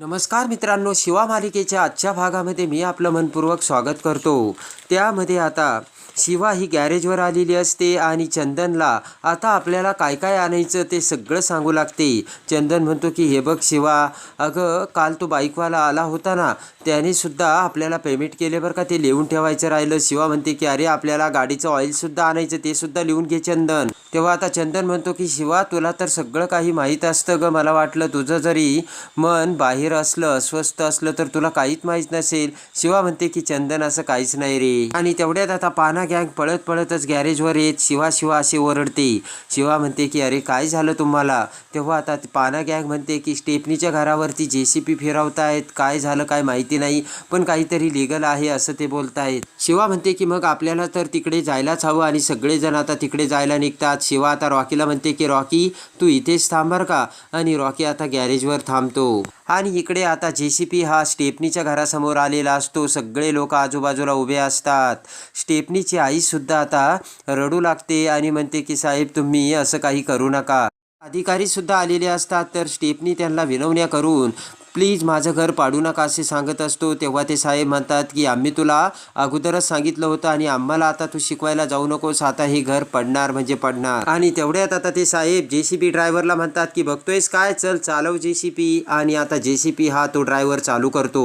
नमस्कार मित्रांनो शिवा मालिकेच्या आजच्या भागामध्ये मी आपलं मनपूर्वक स्वागत करतो. त्यामध्ये आता शिवा ही गॅरेजवर आलेली असते आणि चंदनला आता आपल्याला काय काय आणायचं ते सगळं सांगू लागते. चंदन म्हणतो की हे बघ शिवा अगं काल तो बाईकवाला आला होता ना त्याने सुद्धा आपल्याला पेमेंट केले बरं का ते लिहून ठेवायचं राहिलं. शिवा म्हणते की अरे आपल्याला गाडीचं ऑइलसुद्धा आणायचं ते सुद्धा लिहून घे चंदन. तेव्हा आता चंदन म्हणतो की शिवा तुला तर सगळं काही माहीत असतं गं मला वाटलं तुझं जरी मन बाहेर असलं अस्वस्थ असलं तर तुला काहीच माहीत नसेल. शिवा म्हणते की चंदन असं काहीच नाही रे. आणि तेवढ्यात आता पाना गँग पळत पळतच गॅरेजवर येत शिवा शिवा असे ओरडते. शिवा म्हणते की अरे काय झालं तुम्हाला? तेव्हा आता पाना गँग म्हणते की स्टेपनीच्या घरावरती जे सी पी फिरवतायत. काय झालं काय माहिती नाही पण काहीतरी लिगल आहे असं ते बोलतायत. शिवा म्हणते की मग आपल्याला तर तिकडे जायलाच हवं आणि सगळेजण आता तिकडे जायला निघतात. शिवा आता रॉकीला म्हणते की रॉकी तू इथेच थांबर का? आणि रॉकी आता गॅरेजवर थांबतो. आणि इकडे आता जे सी पी हा स्टेपनीच्या घरासमोर आलेला असतो. सगळे लोक आजूबाजूला उभे असतात. स्टेपनीची आईसुद्धा आता रडू लागते आणि म्हणते की साहेब तुम्ही असं काही करू नका. अधिकारी सुद्धा आलेले असतात तर स्टेपनी त्यांना विनवण्या करून प्लीज माझं घर पाडू नका असे सांगत असतो. तेव्हा ते साहेब म्हणतात की आम्ही तुला अगोदरच सांगितलं होतं आणि आम्हाला आता तू शिकवायला जाऊ नकोस. आता हे घर पडणार म्हणजे पडणार. आणि तेवढ्यात आता ते साहेब जे सी ड्रायव्हरला म्हणतात की बघतोयस काय? चल चालव जे सी पी आणि आता जे सी पी हा तो ड्रायव्हर चालू करतो.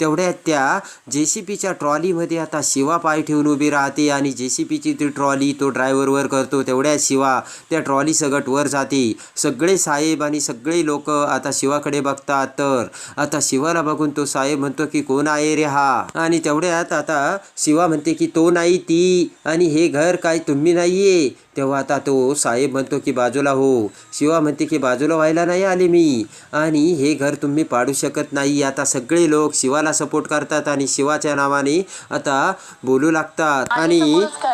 तेवढ्यात त्या जे सी पीच्या ट्रॉलीमध्ये आता शिवा पाय ठेवून उभी राहते आणि जे सी पीची ती ट्रॉली तो ड्रायव्हरवर करतो तेवढ्यात शिवा त्या ट्रॉली सगट वर जाते. सगळे साहेब आणि सगळे लोक आता शिवाकडे बघतात. तर आता शिवाला बघून तो साहेब म्हणतो की कोण आहे रे हा? आणि तेवढ्यात आता शिवा म्हणते की तो नाही ती आणि हे घर काय तुम्ही नाहीये. तेव्हा आता तो साहेब म्हणतो की बाजूला हो. शिवा म्हणते की बाजूला व्हायला नाही आले मी आणि हे घर तुम्ही पाडू शकत नाही. आता सगळे लोक शिवाला सपोर्ट करतात आणि शिवाच्या नावाने आता बोलू लागतात. आणि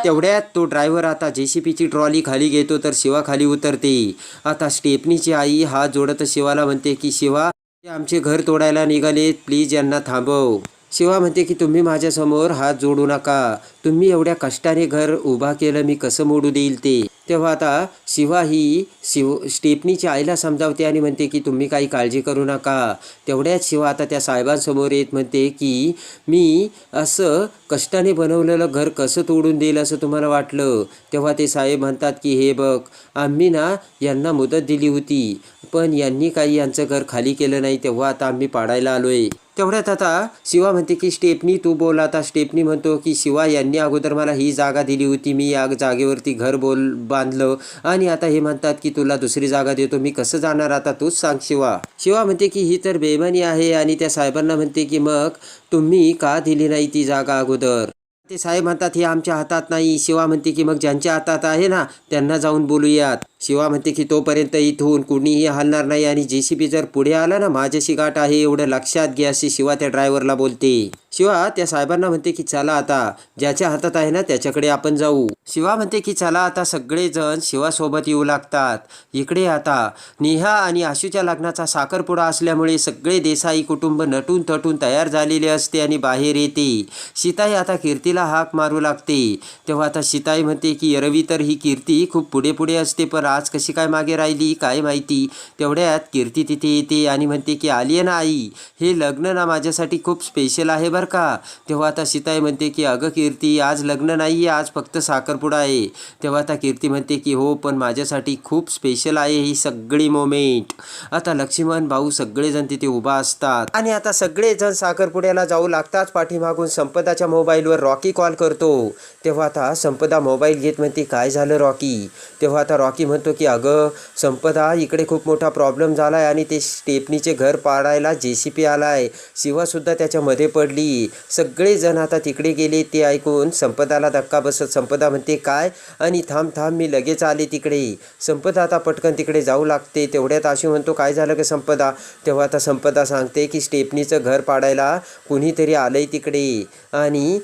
तेवढ्यात तो ड्रायव्हर आता जे सी पीची ट्रॉली खाली घेतो तर शिवा खाली उतरते. आता स्टेपनीची आई हात जोडत शिवाला म्हणते की शिवा आमचे घर तोडायला निघाले. प्लीज यांना थांबव. शिवा म्हणते की तुम्ही माझ्यासमोर हात जोडू नका. तुम्ही एवढ्या कष्टाने घर उभा केलं मी कसं मोडू देईल ते? तेव्हा आता शिवा ही शिव स्टेपनीच्या आईला समजावते आणि म्हणते की तुम्ही काही काळजी करू नका. तेवढ्याच शिवा आता त्या साहेबांसमोर येत म्हणते की मी असं कष्टाने बनवलेलं घर कसं तोडून देईल असं तुम्हाला वाटलं? तेव्हा ते साहेब म्हणतात की हे बघ आम्ही ना यांना मुदत दिली होती पण यांनी काही यांचं घर खाली केलं नाही तेव्हा आता आम्ही पाडायला आलोय. तेवढ्यात आता शिवा म्हणते की स्टेपनी तू बोल आता. स्टेपनी म्हणतो की शिवा यांनी अगोदर मला ही जागा दिली होती मी या जागेवरती घर बोल बा बांधलं. आणि आता हे म्हणतात की तुला दुसरी जागा देतो मी कसं जाणार आता तूच सांग शिवा. शिवा म्हणते की ही तर बेमानी आहे आणि त्या साहेबांना म्हणते की मग तुम्ही का दिली नाही ती जागा अगोदर? ते साहेब म्हणतात हे आमच्या हातात नाही. शिवा म्हणते की मग ज्यांच्या हातात आहे ना त्यांना जाऊन बोलूयात. शिवा म्हणते की तोपर्यंत इथून कुणीही हलणार नाही आणि जे सी बी जर पुढे आला ना माझ्याशी गाठ आहे एवढं लक्षात घे अशी शिवा त्या ड्रायव्हरला बोलते. शिवा त्या साहेबांना म्हणते की चला आता ज्याच्या हातात आहे ना त्याच्याकडे आपण जाऊ. शिवा म्हणते की चला आता सगळेजण शिवासोबत येऊ लागतात. इकडे आता नेहा आणि आशूच्या लग्नाचा साखरपुडा असल्यामुळे सगळे देसाई कुटुंब नटून तटून तयार झालेले असते आणि बाहेर येते. सीताई आता कीर्तीला हाक मारू लागते. तेव्हा आता सीताई म्हणते की रवी तर ही कीर्ती खूप पुढे पुढे असते पण आज कशी काय मागे राहिली काय माहिती? तेवढ्यात कीर्ती तिथे येते आणि म्हणते की आली आहे ना आई? हे लग्न ना माझ्यासाठी खूप स्पेशल आहे बरं का. तेव्हा आता सीताई म्हणते की अगं कीर्ती आज लग्न नाही आहे आज फक्त साखरपुडा आहे. तेव्हा आता कीर्ती म्हणते की हो पण माझ्यासाठी खूप स्पेशल आहे ही सगळी मोमेंट आता लक्ष्मण भाऊ सगळेजण तिथे उभा असतात. आणि आता सगळेजण साखरपुड्याला जाऊ लागतात. पाठीमागून संपदाच्या मोबाईलवर रॉकी कॉल करतो. तेव्हा आता संपदा मोबाईल घेत म्हणते काय झालं रॉकी? तेव्हा आता रॉकी म्हणतो की अगं संपदा इकडे खूप मोठा प्रॉब्लेम झाला आहे आणि ते स्टेपनीचे घर पाडायला जे सी पी आला आहे शिवासुद्धा त्याच्यामध्ये पडली. सगळेजण आता तिकडे गेले ते ऐकून संपदाला धक्का बसत संपदा म्हणते काय? आणि थांब थांब मी लगेच आले तिकडे. संपदा आता पटकन तिकडे जाऊ लागते. तेवढ्यात अशी म्हणतो काय झालं का संपदा तेव्हा आता संपदा सांगते की स्टेपनीचं घर पाडायला कुणीतरी आलंय तिकडे. आणि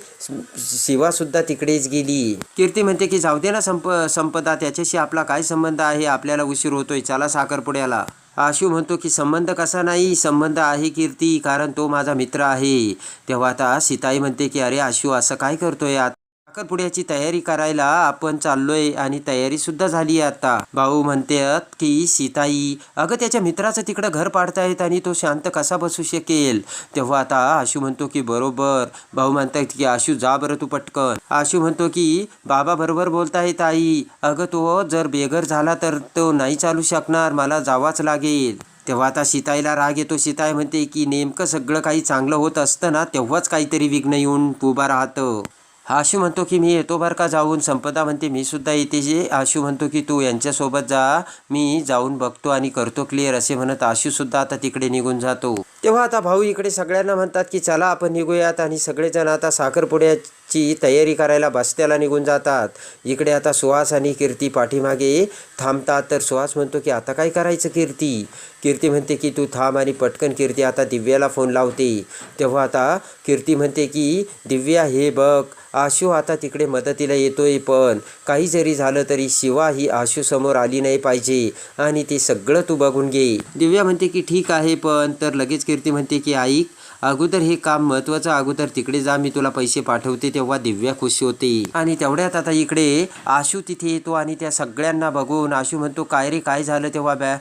शिवासुद्धा तिकडेच गेली. कीर्ती म्हणते की जाऊ दे ना संप संपदा त्याच्याशी आपला काय संबंध आहे आपल्याला उशीर होतोय. चला साखरपुड्याला आशू म्हणतो की संबंध कसा नाही? संबंध आहे कीर्ती कारण तो माझा मित्र आहे. तेव्हा आता सीताई म्हणते की अरे आशू असं काय करतोय आता? साखरपुड्याची तयारी करायला आपण चाललोय आणि तयारी सुद्धा झाली आहे आता. भाऊ म्हणतात की सीताई अगं त्याच्या मित्राचं तिकडं घर पाडतायत आणि तो शांत कसा बसू शकेल? तेव्हा आता आशू म्हणतो की बरोबर. भाऊ म्हणतात की आशू जा बरं तू पटकन. आशू म्हणतो की बाबा बरोबर बोलतायत आई. अगं तो जर बेघर झाला तर तो नाही चालू शकणार मला जावाच लागेल. तेव्हा आता सीताईला राग येतो. सीताई म्हणते की नेमकं सगळं काही चांगलं होत असतं ना तेव्हाच काहीतरी विघ्न येऊन उभा राहतं. आशू म्हणतो की मी येतो बरं का जाऊन. संपदा म्हणते मी सुद्धा येते जे आशू म्हणतो की तू यांच्यासोबत जा. मी जाऊन बघतो आणि करतो क्लिअर असे म्हणत आशूसुद्धा आता तिकडे निघून जातो. तेव्हा आता भाऊ इकडे सगळ्यांना म्हणतात की चला आपण निघूयात. आणि सगळेजण आता साखरपुड्याची तयारी करायला बस्त्याला निघून जातात. इकडे आता सुहास आणि कीर्ती पाठीमागे थांबतात. तर सुहास म्हणतो की आता काय करायचं कीर्ती? कीर्ती म्हणते की तू थांब आणि पटकन कीर्ती आता दिव्याला फोन लावते. तेव्हा आता कीर्ती म्हणते की दिव्या हे बघ आशू आता तिकडे मदतीला येतोय पण काही जरी झालं तरी शिवा ही आशू समोर आली नाही पाहिजे. आणि ते सगळं तू बघून घे. दिव्या म्हणते की ठीक आहे पण तर लगेच कीर्ती म्हणते की ऐक अगोदर हे काम महत्वाचं अगोदर तिकडे जा मी तुला पैसे पाठवते तेव्हा दिव्या खुश होते. आणि तेवढ्यात आता इकडे आशू तिथे येतो आणि त्या सगळ्यांना बघून आशू म्हणतो काय रे काय झालं? तेव्हा बॅ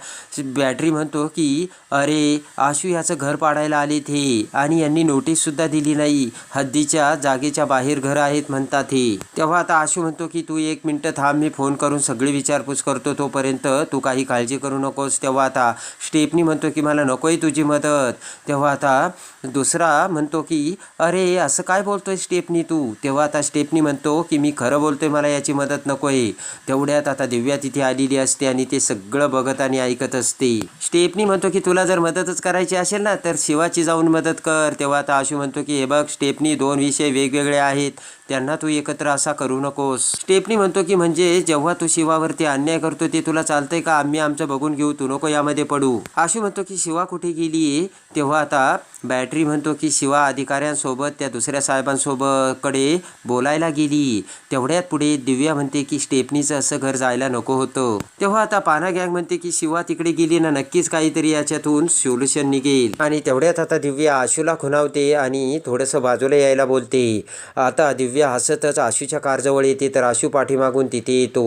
बॅटरी म्हणतो की अरे आशू याचं घर पाडायला आले ते आणि यांनी नोटीससुद्धा दिली नाही. हद्दीच्या जागेच्या बाहेर घर आहेत म्हणतात हे. तेव्हा आता आशू म्हणतो की तू एक मिनटं थांब मी फोन करून सगळी विचारपूस करतो तोपर्यंत. तू काही काळजी करू नकोस. तेव्हा आता स्टेपनी म्हणतो की मला नकोय तुझी मदत. तेव्हा आता दुसरा म्हणतो की अरे असं काय बोलतोय स्टेपनी तू? तेव्हा आता स्टेपनी म्हणतो की मी खरं बोलतोय मला याची मदत नको आहे. तेवढ्यात आता दिव्या तिथे आलेली असते आणि ते सगळं बघत आणि ऐकत असते. स्टेपनी म्हणतो की तुला जर मदतच करायची असेल ना तर शिवाची जाऊन मदत कर. तेव्हा आता आशू म्हणतो की हे बघ स्टेपनी दोन विषय वेगवेगळे आहेत. त्यांना तू एकत्र असा करू नकोस. स्टेपनी म्हणतो की म्हणजे जेव्हा तू शिवावरती अन्याय करतो ते तुला चालतंय का? आम्ही आमचं बघून घेऊ तू नको यामध्ये पडू. आशू म्हणतो की शिवा कुठे गेली? तेव्हा आता बॅटरी म्हणतो की शिवा अधिकाऱ्यांसोबत त्या दुसऱ्या साहेबांसोबत कडे बोलायला गेली. तेवढ्यात पुढे दिव्या म्हणते की स्टेपनीचं असं घर जायला नको होतं. तेव्हा आता पाना गँग म्हणते की शिवा तिकडे गेली ना नक्कीच काहीतरी याच्यातून सोल्युशन निघेल. आणि तेवढ्यात आता दिव्या आशूला खुणावते आणि थोडंसं बाजूला यायला बोलते. आता दिव्या दिव्या हसतच आशूच्या कारजवळ येते तर आशू पाठीमागून तिथे येतो.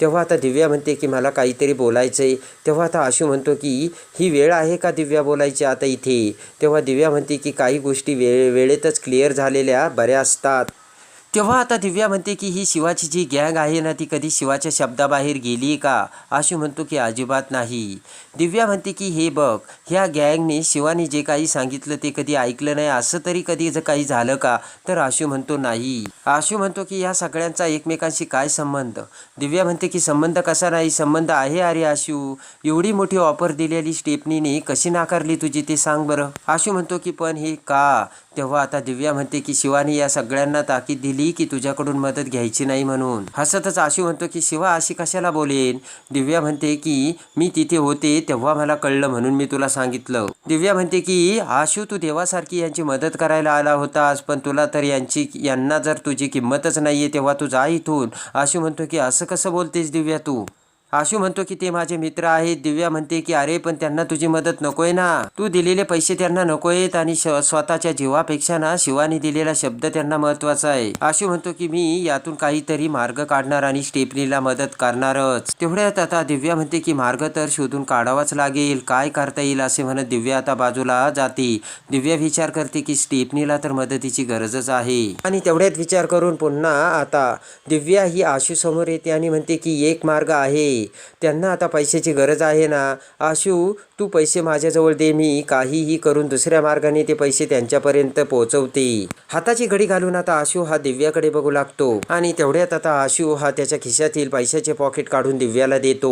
तेव्हा आता दिव्या म्हणते की मला काहीतरी बोलायचं आहे तेव्हा आता आशू म्हणतो की ही वेळ आहे का दिव्या बोलायची आता इथे? तेव्हा दिव्या म्हणते की काही गोष्टी वे वेळेतच क्लिअर झालेल्या बऱ्या असतात. तेव्हा आता दिव्या म्हणते की ही शिवाची जी गँग आहे ना ती कधी शिवाच्या शब्दाबाहेर गेली का? आशू म्हणतो की अजिबात नाही. दिव्या म्हणते की हे बघ ह्या गँगने शिवाने जे काही सांगितलं ते कधी ऐकलं नाही असं तरी कधी जर काही झालं का? तर आशू म्हणतो नाही. आशू म्हणतो की या सगळ्यांचा एकमेकांशी काय संबंध? दिव्या म्हणते की संबंध कसा नाही? संबंध आहे अरे आशू. एवढी मोठी ऑफर दिलेली स्टेपनीने कशी नाकारली तुझी ते सांग बरं. आशू म्हणतो की पण हे का? तेव्हा आता दिव्या म्हणते की शिवाने या सगळ्यांना ताकीद दिली की तुझ्याकडून मदत घ्यायची नाही म्हणून. हसतच आशू म्हणतो की शिवा अशी कशाला बोलेन? दिव्या म्हणते की मी तिथे होते तेव्हा मला कळलं म्हणून मी तुला सांगितलं. दिव्या म्हणते की आशू तू देवासारखी यांची मदत करायला आला होतास पण तुला तर यांची यांना जर तुझी किंमतच नाहीये तेव्हा तू जा इथून. आशू म्हणतो की असं कसं बोलतेस दिव्या तू? आशू म्हणतो की ते माझे मित्र आहेत. दिव्या म्हणते की अरे पण त्यांना तुझी मदत नकोय ना. तू दिलेले पैसे त्यांना नकोयत आणि स्वतःच्या जीवापेक्षा ना शिवानी दिलेला शब्द त्यांना महत्त्वाचा आहे. आशू म्हणतो की मी यातून काहीतरी मार्ग काढणार आणि स्टेपनीला मदत करणारच. तेवढ्यात आता दिव्या म्हणते की मार्ग तर शोधून काढावाच लागेल. काय करता येईल असे म्हणत दिव्या आता बाजूला जाते. दिव्या विचार करते की स्टेपनीला तर मदतीची गरजच आहे. आणि तेवढ्यात विचार करून पुन्हा आता दिव्या ही आशू समोर येते आणि म्हणते की एक मार्ग आहे. त्यांना आता पैशाची गरज आहे ना. आशू तू पैसे माझ्याजवळ दे मी काहीही करून दुसऱ्या मार्गाने ते पैसे त्यांच्यापर्यंत पोहोचवते. हाताची घडी घालून आता आशू हा दिव्याकडे बघू लागतो. आणि तेवढ्यात आता आशू हा त्याच्या खिशातील पैशाचे पॉकेट काढून दिव्याला देतो.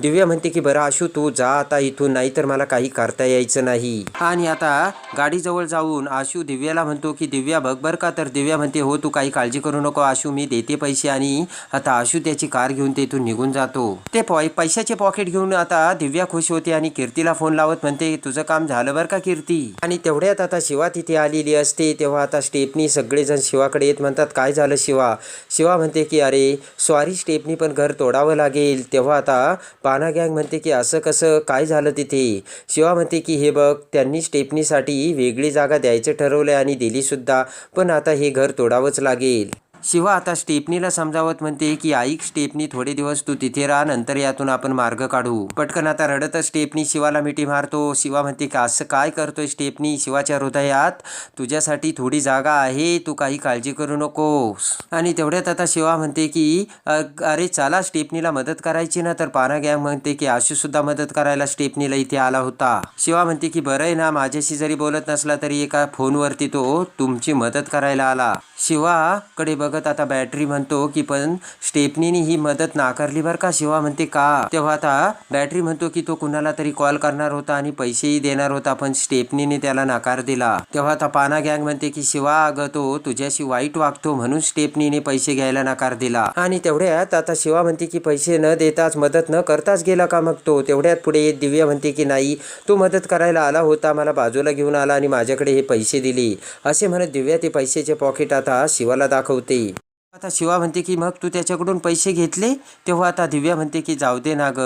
दिव्या म्हणते की बरं आशू तू जा आता इथून नाही तर मला काही करता यायचं नाही. आणि आता गाडीजवळ जाऊन आशू दिव्याला म्हणतो की दिव्या बघ बर का. तर दिव्या म्हणते हो तू काही काळजी करू नको आशू मी देते पैसे आणि आता आशू त्याची कार घेऊन तेथून निघून जातो. ते पॉय पैशाचे पॉकेट घेऊन आता दिव्या खुश होते आणि कीर्तीला फोन लावत म्हणते तुझं काम झालं बरं का कीर्ती? आणि तेवढ्यात आता शिवा तिथे आलेली असते. तेव्हा आता स्टेपनी सगळेजण शिवाकडे येत म्हणतात काय झालं शिवा? शिवा म्हणते की अरे सॉरी स्टेपनी पण घर तोडावं लागेल. तेव्हा आता पाना गँग म्हणते की असं कसं? काय झालं तिथे? शिवा म्हणते की हे बघ त्यांनी स्टेपनीसाठी वेगळी जागा द्यायचं ठरवलं आणि दिलीसुद्धा पण आता हे घर तोडावंच लागेल. शिवा आता स्टेपनीला समजावत म्हणते की ऐक स्टेपनी थोडे दिवस तू तिथे राहा नंतर यातून आपण मार्ग काढू. पटकन आता रडत स्टेपनी शिवाला मिठी मारतो. शिवा म्हणते की असं काय करतोय स्टेपनी? शिवाच्या हृदयात तुझ्यासाठी थोडी जागा आहे. तू काही काळजी करू नकोस. आणि तेवढ्यात आता शिवा म्हणते की अरे चला स्टेपनीला मदत करायची ना. तर पाना गॅंग म्हणते की आशू सुद्धा मदत करायला स्टेपनीला इथे आला होता. शिवा म्हणते की बरं आहे ना माझ्याशी जरी बोलत नसला तरी एका फोनवरती तो तुमची मदत करायला आला. शिवाकडे बघत आता बॅटरी म्हणतो की पण स्टेपनीने ही मदत नाकारली बरं का शिवा म्हणते का? तेव्हा आता बॅटरी म्हणतो की तो कुणाला तरी कॉल करणार होता आणि पैसेही देणार होता पण स्टेपनीने त्याला नकार दिला. तेव्हा आता पाना गँग म्हणते की शिवा अगं तो तुझ्याशी वाईट वागतो म्हणून स्टेपनीने पैसे घ्यायला नकार दिला. आणि तेवढ्यात आता शिवा म्हणते की पैसे न देताच मदत न करताच गेला का मग तो? तेवढ्यात पुढे दिव्या म्हणते की नाही तो मदत करायला आला होता मला बाजूला घेऊन आला आणि माझ्याकडे हे पैसे दिले. असे म्हणत दिव्या ते पैशाचे पॉकेट आता शिवाला दाखवते. आता शिवा म्हणते की मग तू त्याच्याकडून पैसे घेतले? तेव्हा आता दिव्या म्हणते की जाऊ दे ना ग.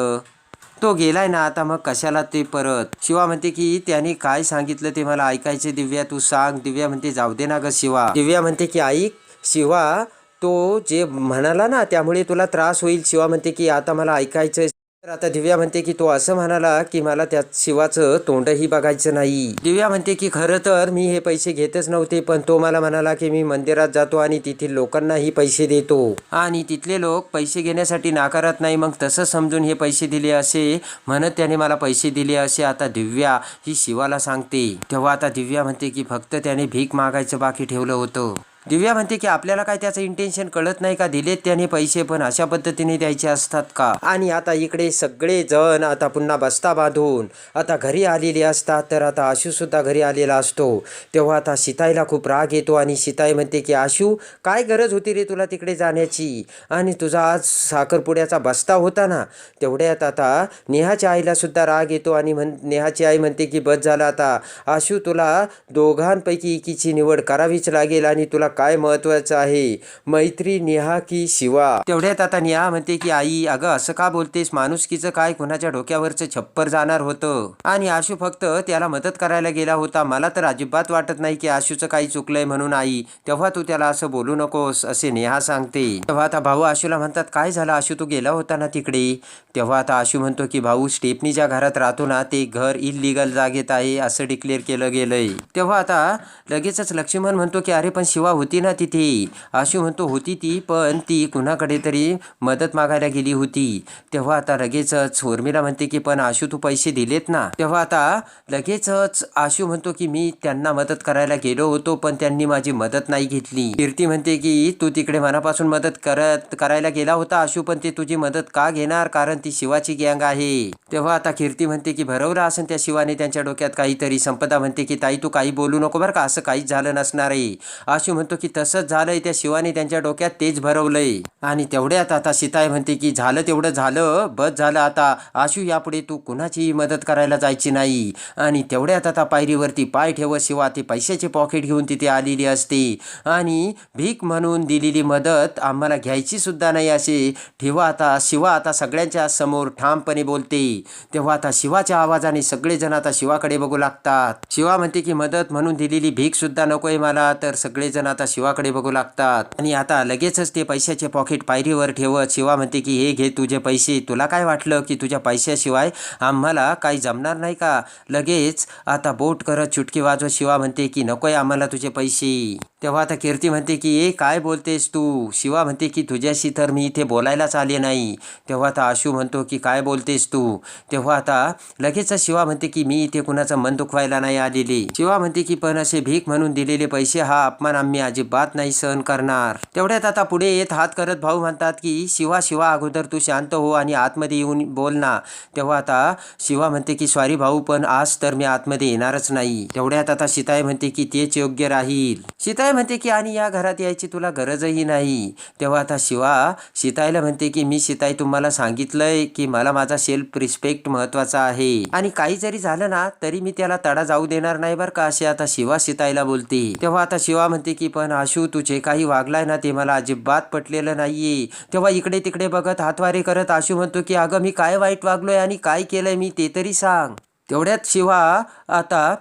तो गेलाय ना आता मग कशाला ते परत? शिवा म्हणते की त्याने काय सांगितलं ते मला ऐकायचे दिव्या तू सांग. दिव्या म्हणते जाऊ दे ना ग शिवा. दिव्या म्हणते की ऐक शिवा तो जे म्हणाला ना त्यामुळे तुला त्रास होईल. शिवा म्हणते की आता मला ऐकायचं तर आता दिव्या म्हणते की तो असं म्हणाला की मला त्या शिवाचं तोंडही बघायचं नाही. दिव्या म्हणते की खरं तर मी हे पैसे घेतच नव्हते पण तो मला म्हणाला की मी मंदिरात जातो आणि तिथील लोकांनाही पैसे देतो. आणि तिथले लोक पैसे घेण्यासाठी नाकारत नाही मग तसं समजून हे पैसे दिले असे म्हणत त्याने मला पैसे दिले असे आता दिव्या ही शिवाला सांगते. तेव्हा आता दिव्या म्हणते की फक्त त्याने भीक मागायचं बाकी ठेवलं होतं. दिव्या म्हणते की आपल्याला काय त्याचं इंटेन्शन कळत नाही का? दिलेत त्याने पैसे पण अशा पद्धतीने द्यायचे असतात का? आणि आता इकडे सगळे जण आता पुन्हा बस्ता बांधून. आता घरी आलेले असतात तर आता आशू सुद्धा घरी आलेला असतो. तेव्हा आता सीताईला खूप राग येतो आणि सीताई म्हणते की आशू काय गरज होती रे तुला तिकडे जाण्याची? आणि तुझा आज साखरपुड्याचा बस्ता होता ना? तेवढ्यात आता नेहाच्या आईला सुद्धा राग येतो आणि म्हण नेहाची आई म्हणते की बस झाला आता. आशू तुला दोघांपैकी एकीची निवड करावीच लागेल आणि तुला काय महत्वाचं आहे? मैत्री नेहा की शिवा? तेवढ्यात आता नेहा म्हणते की आई अगं असं का बोलतेस? माणुसकीचं काय कुणाच्या डोक्यावरचं छप्पर जाणार होतं? आणि आशू फक्त त्याला मदत करायला गेला होता. मला तर अजिबात वाटत नाही की आशूचं काही चुकलंय म्हणून आई. तेव्हा तू त्याला असं बोलू नकोस असे नेहा सांगते. तेव्हा आता भाऊ आशूला म्हणतात काय झालं? आशू तू गेला होता ना तिकडे? तेव्हा आता आशू म्हणतो की भाऊ स्टेपनी ज्या घरात राहतो ना ते घर इलिगल जागेत आहे असं डिक्लेअर केलं गेलंय. तेव्हा आता लगेचच लक्ष्मण म्हणतो की अरे पण शिवा होती ना तिथे. आशू म्हणतो होती ती पण ती कुणाकडे तरी मदत मागायला गेली होती. तेव्हा आता लगेचच उर्मिला म्हणते की पण आशू तू पैसे दिलेत ना? तेव्हा आता लगेचच आशू म्हणतो की मी त्यांना मदत करायला गेलो होतो पण त्यांनी माझी मदत नाही घेतली. कीर्ती म्हणते की तू तिकडे मनापासून मदत करत करायला गेला होता आशू पण ते तुझी मदत का घेणार? कारण ती शिवाची गँग आहे. तेव्हा आता कीर्ती म्हणते की भरवलं असेल त्या शिवाने त्यांच्या डोक्यात काहीतरी. संपदा म्हणते की ताई तू काही बोलू नको बरं का? असं काहीच झालं नसणार आहे. आशू म्हणतो की तसंच झालंय त्या शिवाने त्यांच्या डोक्यात तेज भरवलंय. आणि तेवढ्यात आता सीताय म्हणते की झालं तेवढं झालं बस झालं आता. आशू यापुढे तू कुणाचीही मदत करायला जायची नाही. आणि तेवढ्यात आता पायरीवरती पाय ठेवत शिवा ती पैशाचे पॉकेट घेऊन तिथे आलेली असते. आणि भीक म्हणून दिलेली मदत आम्हाला घ्यायची सुद्धा नाही असे ठेवा आता शिवा आता सगळ्यांच्या समोर ठामपणे बोलते. तेव्हा आता शिवाच्या आवाजाने सगळेजण आता शिवाकडे बघू लागतात. शिवा म्हणते की मदत म्हणून दिलेली भीक सुद्धा नकोय मला तर सगळेजण आता आता शिवाकडे बघू लागतात. आणि आता लगेचच ते पैशाचे पॉकेट पायरीवर ठेवत शिवा म्हणते की हे घे तुझे पैसे. तुला काय वाटलं की तुझ्या पैशाशिवाय आम्हाला काही जमणार नाही का? लगेच आता बोट करत चुटकी वाजवत शिवा म्हणते की नकोय आम्हाला तुझे पैसे. तेव्हा आता कीर्ती म्हणते की ए काय बोलतेस तू? शिवा म्हणते की तुझ्याशी तर मी इथे बोलायलाच आले नाही. तेव्हा आता आशू म्हणतो की काय बोलतेस तू? तेव्हा आता लगेचच शिवा म्हणते की मी इथे कुणाचं मन दुखवायला नाही आलेली. शिवा म्हणते की पण असे भीक म्हणून दिलेले पैसे हा अपमान आम्ही अजिबात नाही सहन करणार. तेवढ्यात आता पुढे येत हात करत भाऊ म्हणतात की शिवा शिवा अगोदर तू शांत हो आणि आतमध्ये येऊन बोल ना. तेव्हा आता शिवा म्हणते की सॉरी भाऊ पण आज तर मी आतमध्ये येणारच नाही. तेवढ्यात आता सीताई म्हणते की तेच योग्य राहील. सीताई म्हणते की आणि या घरात यायची तुला गरजही नाही. तेव्हा आता शिवा सीताईला म्हणते की मी सीताई तुम्हाला सांगितलंय की मला माझा सेल्फ रिस्पेक्ट महत्त्वाचा आहे. आणि काही जरी झालं ना तरी मी त्याला तडा जाऊ देणार नाही बरं का असे आता शिवा सीताईला बोलते. तेव्हा आता शिवा म्हणते की पण आशू तुझे काही वागलाय ना ते मला अजिबात पटलेलं नाहीये. तेव्हा इकडे तिकडे बघत हातवारे करत आशू म्हणतो की अगं मी काय वाईट वागलोय आणि काय केलंय मी ते तरी सांग. तेवढ्यात शिवा आता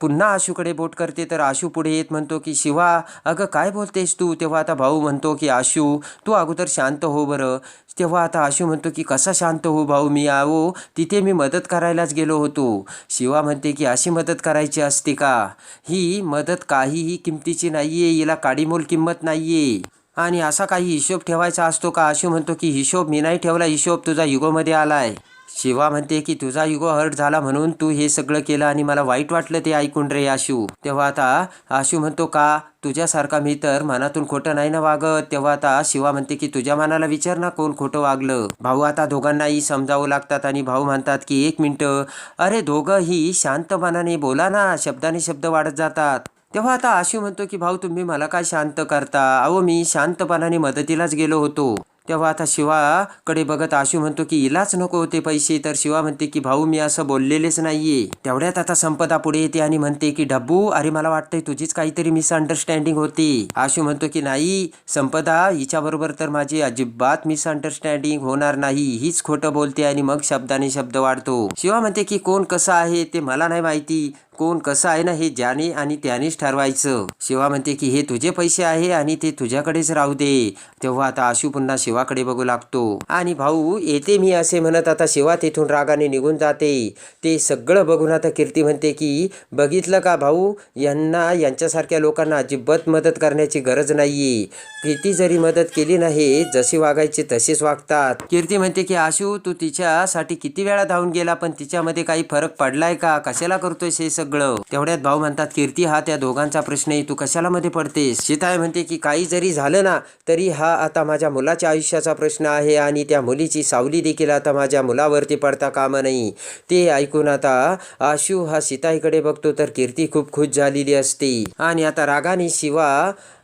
पुन्हा आशूकडे बोट करते. तर आशू पुढे येत म्हणतो की शिवा अगं काय बोलतेस तू? तेव्हा आता भाऊ म्हणतो की आशू तू अगोदर शांत हो बरं. तेव्हा आता आशू म्हणतो की कसा शांत हो भाऊ मी? आवो तिथे मी मदत करायलाच गेलो होतो. शिवा म्हणते की अशी मदत करायची असते का? ही मदत काहीही किमतीची नाही आहे हिला काडीमोल किंमत नाही आहे आणि असा काही हिशोब ठेवायचा असतो का? आशू म्हणतो की हिशोब मी नाही ठेवला हिशोब तुझा युगोमध्ये आला आहे शिवा म्हणते की तुझा युगो हर्ट झाला म्हणून तू हे सगळं केलं आणि मला वाईट वाटलं ते ऐकून रे आशू. तेव्हा आता आशू म्हणतो का? तुझ्यासारखा मी तर मनातून खोटं नाही ना वागत. तेव्हा आता शिवा म्हणते की तुझ्या मनाला विचार ना कोण खोटं वागलं. भाऊ आता दोघांनाही समजावं लागतात आणि भाऊ म्हणतात की एक मिनटं. अरे दोघंही शांत मनाने बोला ना शब्दाने शब्द वाढत जातात. तेव्हा आता आशू म्हणतो की भाऊ तुम्ही मला काय शांत करता? अहो मी शांतपणाने मदतीलाच गेलो होतो. तेव्हा आता शिवाकडे बघत आशू म्हणतो की इलाच नको होते पैसे. तर शिवा म्हणते की भाऊ मी असं बोललेलेच नाहीये. तेवढ्यात आता संपदा पुढे येते आणि म्हणते की डब्बू अरे मला वाटतंय तुझीच काहीतरी मिसअंडरस्टँडिंग होती. आशू म्हणतो की नाही संपदा हिच्याबरोबर तर माझी अजिबात मिसअंडरस्टँडिंग होणार नाही. हीच खोटं बोलते आणि मग शब्दाने शब्द वाढतो. शिवा म्हणते की कोण कसं आहे ते मला नाही माहिती. कोण कसं आहे ना हे ज्याने आणि त्यानेच ठरवायचं. शिवा म्हणते की हे तुझे पैसे आहे आणि ते तुझ्याकडेच राहू दे. तेव्हा आता आशू पुन्हा शिवाकडे बघू लागतो. आणि भाऊ येते मी असे म्हणत आता शिवा तिथून रागाने निघून जाते. ते सगळं बघून आता कीर्ती म्हणते की बघितलं का भाऊ यांना यांच्यासारख्या लोकांना अजिबात मदत करण्याची गरज नाहीये. किती जरी मदत केली नाही जशी वागायचे तसेच वागतात. कीर्ती म्हणते की आशू तू तिच्यासाठी किती वेळा धावून गेला पण तिच्यामध्ये काही फरक पडलाय का? कशाला करतोय हे सगळं. तेवढ्यात भाऊ म्हणतात कीर्ती हा त्या दोघांचा प्रश्न आहे तू कशाला मध्ये पडतेस? सीताय म्हणते की काही जरी झालं ना तरी हा आता माझ्या मुलाच्या आयुष्याचा प्रश्न आहे आणि त्या मुलीची सावली देखील आता माझ्या मुलावरती पडता कामा नाही. ते ऐकून आता आशू हा सीताईकडे बघतो तर कीर्ती खूप खुश झालेली असते. आणि आता रागाने शिवा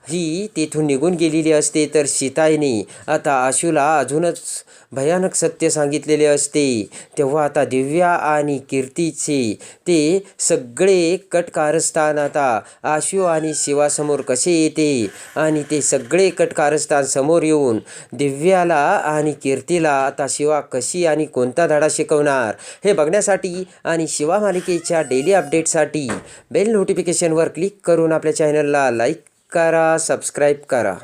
ही तेथून निघून गेलेली असते तर सीताईने आता आशूला अजूनच भयानक सत्य सांगितलेले असते. तेव्हा आता दिव्या आणि कीर्तीचे ते सगळे कट कारस्थान आता आशू आणि शिवासमोर कसे येते? आणि ते सगळे कट कारस्थान समोर येऊन दिव्याला आणि कीर्तीला आता शिवा कशी आणि कोणता धडा शिकवणार? हे बघण्यासाठी आणि शिवा मालिकेच्या डेली अपडेटसाठी बेल नोटिफिकेशनवर क्लिक करून आपल्या चॅनलला लाईक करा सबस्क्राईब करा.